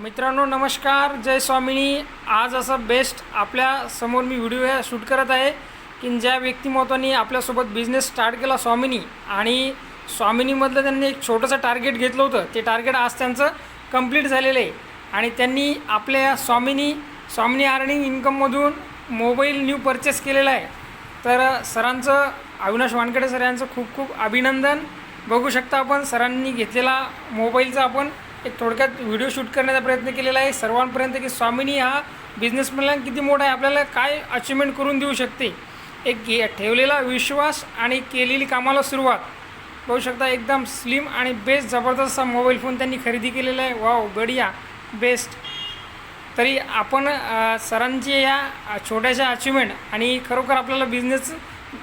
मित्रांनो नमस्कार. जय स्वामिनी. आज असं बेस्ट आपल्यासमोर मी व्हिडिओ हे शूट करत आहे की ज्या व्यक्तिमत्वाने आपल्यासोबत बिझनेस स्टार्ट केला स्वामिनी आणि स्वामिनीमधलं त्यांनी एक छोटंसं टार्गेट घेतलं होतं. ते टार्गेट आज त्यांचं कंप्लीट झालेलं आहे. आणि त्यांनी आपल्या स्वामिनी स्वामिनी अर्निंग इन्कममधून मोबाईल न्यू परचेस केलेला आहे. तर सरांचं अविनाश वानकडे सर यांचं खूप खूप अभिनंदन. बघू शकता आपण सरांनी घेतलेला मोबाईलचा आपण एक थोडक्यात व्हिडिओ शूट करण्याचा प्रयत्न केलेला आहे. सर्वांपर्यंत की स्वामिनी हा बिझनेसमॅनला किती मोठा आहे आपल्याला काय अचिव्हमेंट करून देऊ शकते? एक ठेवलेला विश्वास आणि केलेली कामाला सुरुवात. बघू शकता एकदम स्लिम आणि बेस्ट जबरदस्त असा मोबाईल फोन त्यांनी खरेदी केलेला आहे. वाव बढिया बेस्ट तरी आपण सरांचे सरांची या छोट्याशा अचिव्हमेंट आणि खरोखर आपल्याला बिझनेस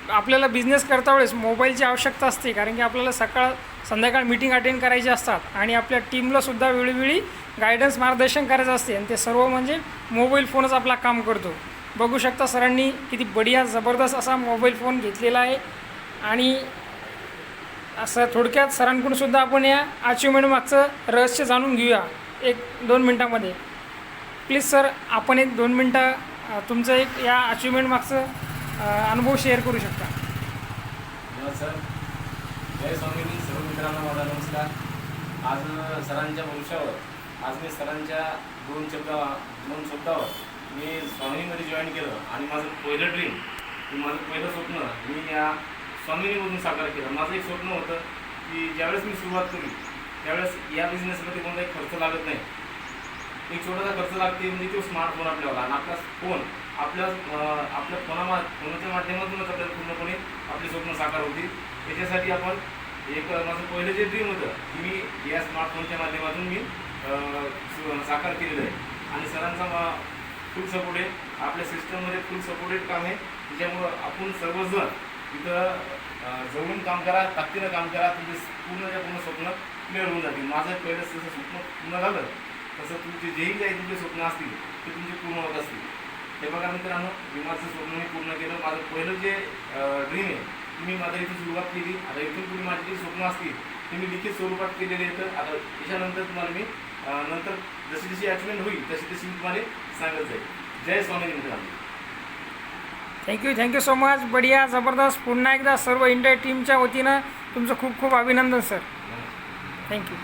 आपल्याला बिझनेस करता वेळेस मोबाईलची आवश्यकता असते. कारण की आपल्याला सकाळ संध्याकाळ मीटिंग अटेंड करायची असतात आणि आपल्या टीमलासुद्धा वेळोवेळी गायडन्स मार्गदर्शन करायचं असते. आणि ते सर्व म्हणजे मोबाईल फोनच आपला काम करतो. बघू शकता सरांनी किती बढिया जबरदस्त असा मोबाईल फोन घेतलेला आहे. आणि असं थोडक्यात सरांकडूनसुद्धा आपण या अचिव्हमेंट मागचं रहस्य जाणून घेऊया. एक दोन मिनटामध्ये. प्लीज सर आपण एक दोन मिनटं तुमचं एक या अचिव्हमेंट मागचं अनुभव शेअर करू शकता. सर जय स्वामीनी सर्व मित्रांना माझा नमस्कार. आज सरांच्या भविष्यावर आज मी सरांच्या दोन शब्दा दोन शब्दावर मी स्वामिनीमध्ये जॉईन केलं आणि माझं पहिलं ड्रीम माझं पहिलं स्वप्न मी या स्वामिनीमधून साकार केलं. माझं एक स्वप्न होतं की ज्यावेळेस मी सुरुवात केली त्यावेळेस या बिझनेसमध्ये कोणताही खर्च लागत नाही. एक छोटासा खर्च लागते म्हणजे तो स्मार्टफोन आपल्याला आणि आपला फोन आपल्या आपल्या फोनामा फोनाच्या माध्यमातूनच आपल्याला पूर्णपणे आपले स्वप्न साकार होतील. याच्यासाठी आपण एक माझं पहिलं जे ड्रीम होतं की मी या स्मार्टफोनच्या माध्यमातून मी साकार केलेलं आहे. आणि सरांचा फुल सपोर्ट आहे. आपल्या सिस्टममध्ये फुल सपोर्टेड काम आहे. त्याच्यामुळं आपण सर्वजण तिथं जवळून काम करा ताकदीनं काम करा. तुमचे पूर्णच्या पूर्ण स्वप्न क्लिअर होऊन जातील. माझं पहिलं जसं स्वप्न पूर्ण झालं तसं तुमचे जेही काही तुमचे स्वप्न असतील ते तुमचे पूर्ण होत असतील. हे बघा मित्रांनो मी माझं स्वप्न मी पूर्ण केलं. माझं पहिलं जे ड्रीम आहे ते मी माझ्या इथून सुरुवात केली. आता इथून पुढे माझी जी स्वप्न असतील ते मी लिखित स्वरूपात केलेले आहेत. आता याच्यानंतर तुम्हाला मी नंतर जशी जशी अचिव्हमेंट होईल तशी तशी मी तुम्हाला सांगत जाईल. जय स्वामी मित्रांनो. थँक्यू थँक्यू सो मच बढिया जबरदस्त. पुन्हा एकदा सर्व इंडिया टीमच्या वतीनं तुमचं खूप खूप अभिनंदन सर थँक्यू